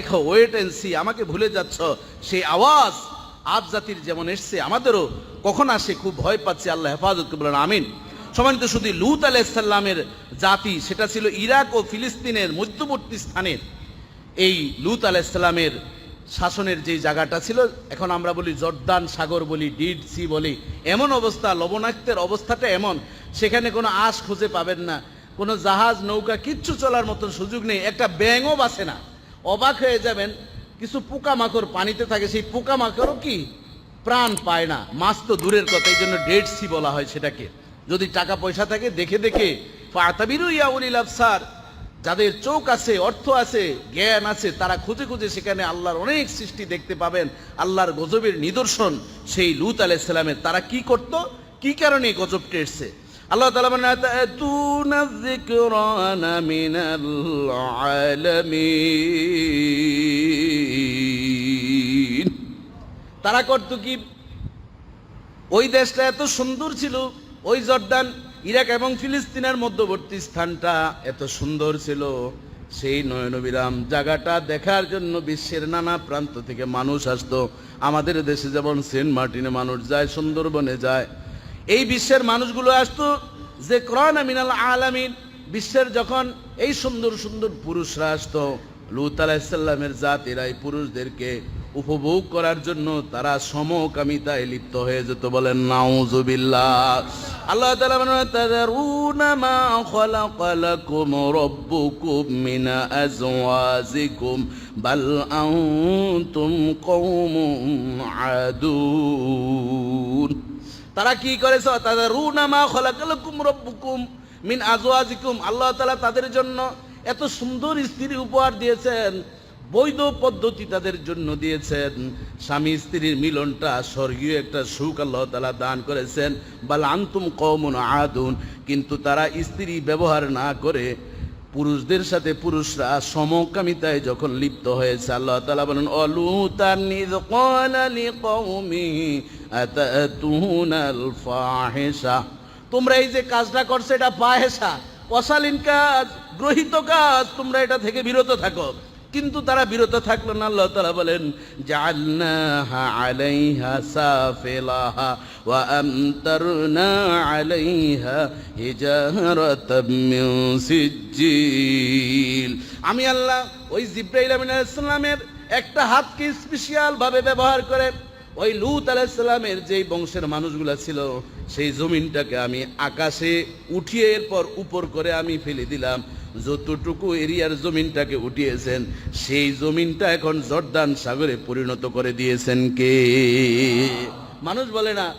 দেখো wait and see আমাকে ভুলে যাচ্ছ। সেই আওয়াজ আজ জাতির যেমন এসছে, আমাদেরও কখন আসে খুব ভয় পাচ্ছে, আল্লাহ হেফাজত বলেন আমিন। সমানিত শুধু লুত আলাইসাল্লামের জাতি, সেটা ছিল ইরাক ও ফিলিস্তিনের মধ্যবর্তী স্থানের। এই লুত আলাইসাল্লামের শাসনের যে জায়গাটা ছিল, এখন আমরা বলি জর্দান সাগর বলি, ডিড সি বলি, এমন অবস্থা, লবণাক্তের অবস্থাটা এমন, সেখানে কোনো আশ খুঁজে পাবেন না, কোনো জাহাজ, নৌকা, কিচ্ছু চলার মতন সুযোগ নেই, একটা ব্যাঙও বাসে না। অবাক হয়ে যাবেন, কিছু পোকামাকড় পানিতে থাকে, সেই পোকামাকড়ও কি? প্রাণ পায় না। মাছ তো দূরের কথা, এই জন্য ডেড সি বলা হয় সেটাকে। যদি টাকা পয়সা থাকে, দেখে দেখে। আফসার যাদের চোখ আছে, অর্থ আছে, জ্ঞান আছে, তারা খুঁজে খুঁজে সেখানে আল্লাহর অনেক সৃষ্টি দেখতে পাবেন। আল্লাহর গজবের নিদর্শন সেই লুত আলাইসালামের তারা কি করত? কি কারণে গজবটা এসছে আল্লাহ তালা মানে "আতাতুনা যিকরানা মিনাল তারা করত কি? ওই দেশটা এত সুন্দর ছিল, ওই জর্দান, ইরাক এবং ফিলিস্তিনের মধ্যবর্তী স্থানটা এত সুন্দর ছিল। সেই নয়নবিরাম জায়গাটা দেখার জন্য বিশ্বের নানা প্রান্ত থেকে মানুষ আসতো। আমাদের দেশে যেমন সেন্ট মার্টিনে মানুষ যায়, সুন্দরবনে যায় এই বিশ্বের মানুষগুলো আসতো যে ক্রন মিনাল আলামিন, বিশ্বের যখন এই সুন্দর সুন্দর পুরুষরা আসতো, লুত আলাহিসাল্লামের জাতিরা এই পুরুষদেরকে উপভোগ করার জন্য তারা সমকামিতায় লিপ্ত হয়ে যেত বলেন, নাউজুবিল্লাহ। আল্লাহ তাআলা বলেন তাদারুনা মা খালাকা লাকুম রাব্বুকুম মিন আজওয়াজিকুম, বাল আনতুম কওমুন আদুন। তারা কি করেছে তাদের রুনামা খলাকালাকুম রব্বুকুম মিন আজওয়াজিকুম। আল্লাহ তালা তাদের জন্য এত সুন্দর স্ত্রী উপহার দিয়েছেন, বৈধ পদ্ধতি তাদের জন্য দিয়েছেন। স্বামী স্ত্রীর মিলনটা স্বর্গীয় একটা সুখ আল্লাহ তালা দান করেছেন। বাল আন্তুম কওমুন আদুন। কিন্তু তারা স্ত্রী ব্যবহার না করে পুরুষদের সাথে পুরুষরা সমকামিতায় যখন লিপ্ত হয়েছে, আল্লাহ তালা বলেন অলু তার নিজ লিকওমিহি কৌমি তোমরা এই যে কাজটা করছ, এটা ফাহেসা অশালীন কাজ, গ্রহিত কাজ, তোমরা এটা থেকে বিরত থাকো। কিন্তু তারা বিরত থাকল না। আল্লাহ তাআলা বলেন, জাআলনাহা আলাইহা সাফিলাহা ওয়া আমতারনা আলাইহা হিজারাতাম মিন সিজ্জিল। আমি আল্লাহ ওই জিব্রাইল আলাইহিস সালামের একটা হাতকে স্পেশাল ভাবে ব্যবহার করে, ওই লুত আলাইসাল্লামের যেই বংশের মানুষগুলো ছিল, সেই জমিনটাকে আমি আকাশে উঠিয়ে এরপর উপর করে আমি ফেলে দিলাম। যতটুকু এরিয়ার জমিনটাকে উঠিয়েছেন, সেই জমিনটা এখন জর্দান সাগরে পরিণত করে দিয়েছেন কে? মানুষ বলে না,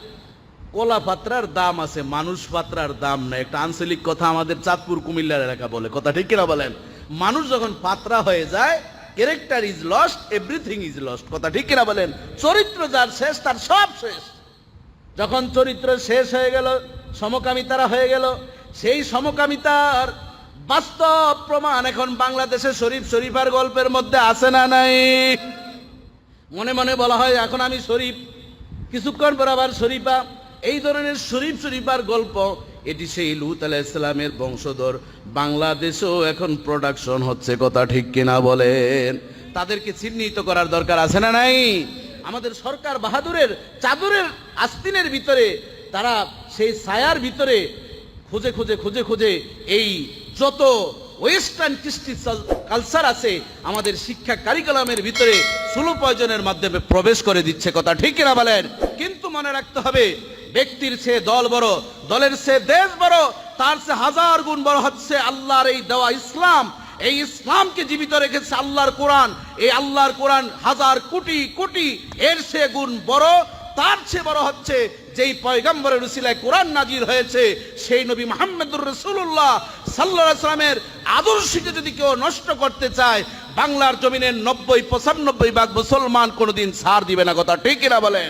কলা পাত্রার দাম আছে, মানুষ পাত্রার দাম না একটা আঞ্চলিক কথা আমাদের চাঁদপুর, কুমিল্লার এলাকা বলে। কথা ঠিক কিনা বলেন? মানুষ যখন পাত্রা হয়ে যায় character is lost everything is lost কথা ঠিক কিনা বলেন? চরিত্র যার শেষ, তার সব শেষ। যখন চরিত্র শেষ হয়ে গেল, সমকামিতারা হয়ে গেল, সেই সমকামিতার বাস্তব প্রমাণ এখন বাংলাদেশের শরীফ শরীফার গল্পের মধ্যে আছে না নাই? মনে মনে বলা হয়, এখন আমি শরীফ, কিছুক্ষণ পর আবার শরীফা। এই ধরনের শরীফ শরীফার গল্প, এটি সেই লুত আলাইসালামের বংশধর। বাংলাদেশেও এখন প্রোডাকশন হচ্ছে, কথা ঠিক কিনা বলেন? তাদেরকে চিহ্নিত করার দরকার আছে না নাই? আমাদের সরকার বাহাদুরের চাদরের আস্তিনের ভিতরে, তারা সেই ছায়ার ভিতরে খুঁজে খুঁজে খুঁজে খুঁজে এই যত ওয়েস্টার্ন কৃষ্টি কালচার আছে, আমাদের শিক্ষা কারিকুলামের ভিতরে সুলো প্রয়োজনের মাধ্যমে প্রবেশ করে দিচ্ছে কথা ঠিক কিনা বলেন? কিন্তু মনে রাখতে হবে, ব্যক্তির সে দল বড়, দলের সে দেশ বড়, তার সে হাজার গুণ বড় হচ্ছে আল্লাহর এই দেওয়া ইসলাম। এই ইসলামকে জীবিত রেখেছে আল্লাহর কোরআন। এই আল্লাহর কোরআন হাজার কোটি কোটি এর সে গুণ বড় তার চেয়ে বড় হচ্ছে যেই পয়গম্বরের রুসিলায় কোরআন নাজির হয়েছে, সেই নবী মোহাম্মদুর রসুল্লাহ সাল্লাহ আদর্শকে যদি কেউ নষ্ট করতে চায়, বাংলার জমিনের নব্বই পঁচানব্বই ভাগ মুসলমান কোনোদিন সার দিবে না, কথা ঠিক কিনা বলেন?